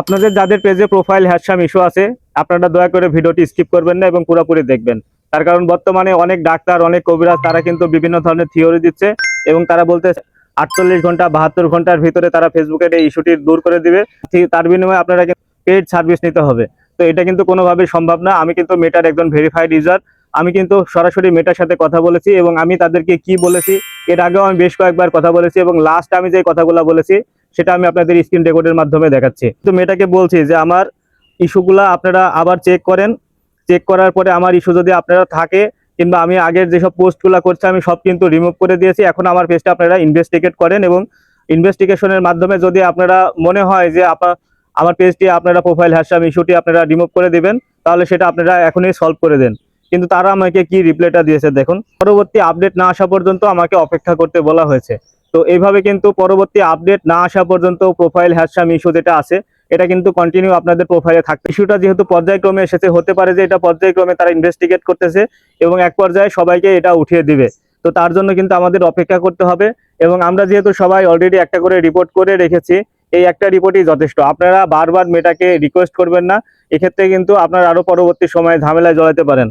আপনাদের যাদের পেজে প্রোফাইল হ্যাশাম ইস্যু আছে, আপনারা দয়া করে ভিডিওটি স্কিপ করবেন না এবং পুরোপুরি দেখবেন। তার কারণ বর্তমানে অনেক ডাক্তার, অনেক কবিরাজ, তারা কিন্তু বিভিন্ন ধরনের থিওরি দিচ্ছে এবং তারা বলতে আটচল্লিশ ঘণ্টা, বাহাত্তর ঘণ্টার ভিতরে তারা ফেসবুকের এই ইস্যুটি দূর করে দিবে। তার বিনিময়ে আপনারা পেড সার্ভিস নিতে হবে। তো এটা কিন্তু কোনোভাবেই সম্ভব না। আমি কিন্তু মেটার একজন ভেরিফাইড ইউজার আমি কিন্তু সরাসরি মেটার সাথে কথা বলেছি এবং আমি তাদেরকে কি বলেছি, এর আগেও আমি বেশ কয়েকবার কথা বলেছি এবং লাস্ট আমি যে কথাগুলো বলেছি সেটা আমি আপনাদের স্ক্রিন রেকর্ডের মাধ্যমে দেখাচ্ছি। তো মেয়েটাকে বলছি যে, আমার ইস্যুগুলা আপনারা আবার চেক করেন। চেক করার পরে আমার ইস্যু যদি আপনারা থাকে, কিংবা আমি আগের যেসব পোস্টগুলো করছি, আমি সব কিন্তু রিমুভ করে দিয়েছি। এখন আমার পেজটা আপনারা ইনভেস্টিগেট করেন এবং ইনভেস্টিগেশনের মাধ্যমে যদি আপনারা মনে হয় যে আপনার আমার পেজটি আপনারা প্রোফাইল হ্যাশাম ইস্যুটি আপনারা রিমুভ করে দিবেন, তাহলে সেটা আপনারা এখনই সলভ করে দেন। কিন্তু তারা আমাকে কি রিপ্লাইটা দিয়েছে দেখুন। পরবর্তী আপডেট না আসা পর্যন্ত আমাকে অপেক্ষা করতে বলা হয়েছে। তো এইভাবে কিন্তু পরবর্তী আপডেট না আসা পর্যন্ত প্রোফাইল হ্যাশাম ইস্যু যেটা আছে, এটা কিন্তু কন্টিনিউ আপনাদের প্রোফাইলে থাকবে। ইস্যুটা যেহেতু পর্যায়ক্রমে এসেছে, হতে পারে যে এটা পর্যায়ক্রমে তারা ইনভেস্টিগেট করতেছে এবং এক পর্যায়ে সবাইকে এটা উঠিয়ে দিবে। তো তার জন্য কিন্তু আমাদের অপেক্ষা করতে হবে এবং আমরা যেহেতু সবাই অলরেডি একটা করে রিপোর্ট করে রেখেছি, এই একটা রিপোর্টই যথেষ্ট। আপনারা বারবার মেটাকে রিকোয়েস্ট করবেন না, এক্ষেত্রে কিন্তু আপনারা আরও পরবর্তী সময়ে ঝামেলায় জড়াতে পারেন।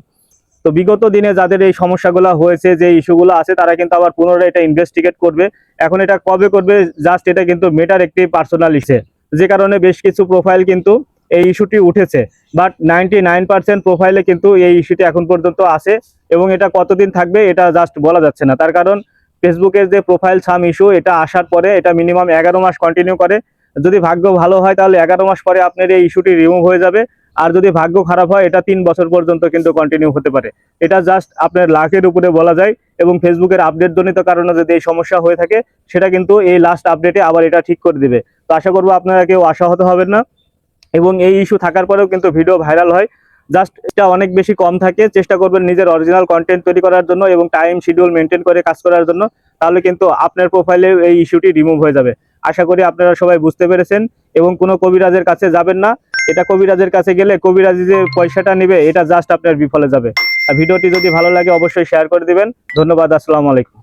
তো বিগত দিনে যাদের এই সমস্যাগুলো হয়েছে, যে ইস্যুগুলো আছে, তারা কিন্তু আবার পুনরায় এটা ইনভেস্টিগেট করবে। এখন এটা কবে করবে জাস্ট এটা কিন্তু মেটার একটি পার্সোনাল ইস্যু যে কারণে বেশ কিছু প্রোফাইল কিন্তু এই ইস্যুটি উঠেছে। বাট নাইনটি নাইন প্রোফাইলে কিন্তু এই ইস্যুটি এখন পর্যন্ত আছে এবং এটা কতদিন থাকবে, এটা জাস্ট বলা যাচ্ছে না। তার কারণ ফেসবুকের যে প্রোফাইল সাম ইস্যু এটা আসার পরে এটা মিনিমাম এগারো মাস কন্টিনিউ করে। যদি ভাগ্য ভালো হয়, তাহলে এগারো মাস পরে আপনার এই ইস্যুটি রিমুভ হয়ে যাবে। আর যদি ভাগ্য খারাপ হয়, এটা তিন বছর পর্যন্ত কিন্তু কন্টিনিউ হতে পারে। এটা জাস্ট আপনার লাখের উপরে বলা যায় এবং ফেসবুকের আপডেট জনিত কারণে যদি এই সমস্যা হয়ে থাকে, সেটা কিন্তু এই লাস্ট আপডেটে আবার এটা ঠিক করে দিবে। তো আশা করব আপনারা কেউ আশাহত হবেন না এবং এই ইস্যু থাকার পরেও কিন্তু ভিডিও ভাইরাল হয়। জাস্ট এটা অনেক বেশি কম থাকে। চেষ্টা করবেন নিজের অরিজিনাল কন্টেন্ট তৈরি করার জন্য এবং টাইম শিডিউল মেনটেন করে কাজ করার জন্য, তাহলে কিন্তু আপনার প্রোফাইলে এই ইস্যুটি রিমুভ হয়ে যাবে। আশা করি আপনারা সবাই বুঝতে পেরেছেন এবং কোনো কবিরাজের কাছে যাবেন না। এটা কবিরাজের কাছে গেলে কবিরাজি যে পয়সাটা নেবে, এটা জাস্ট আপনার বিফলে যাবে। আর ভিডিওটি যদি ভালো লাগে, অবশ্যই শেয়ার করে দিবেন। ধন্যবাদ, আসসালামু আলাইকুম।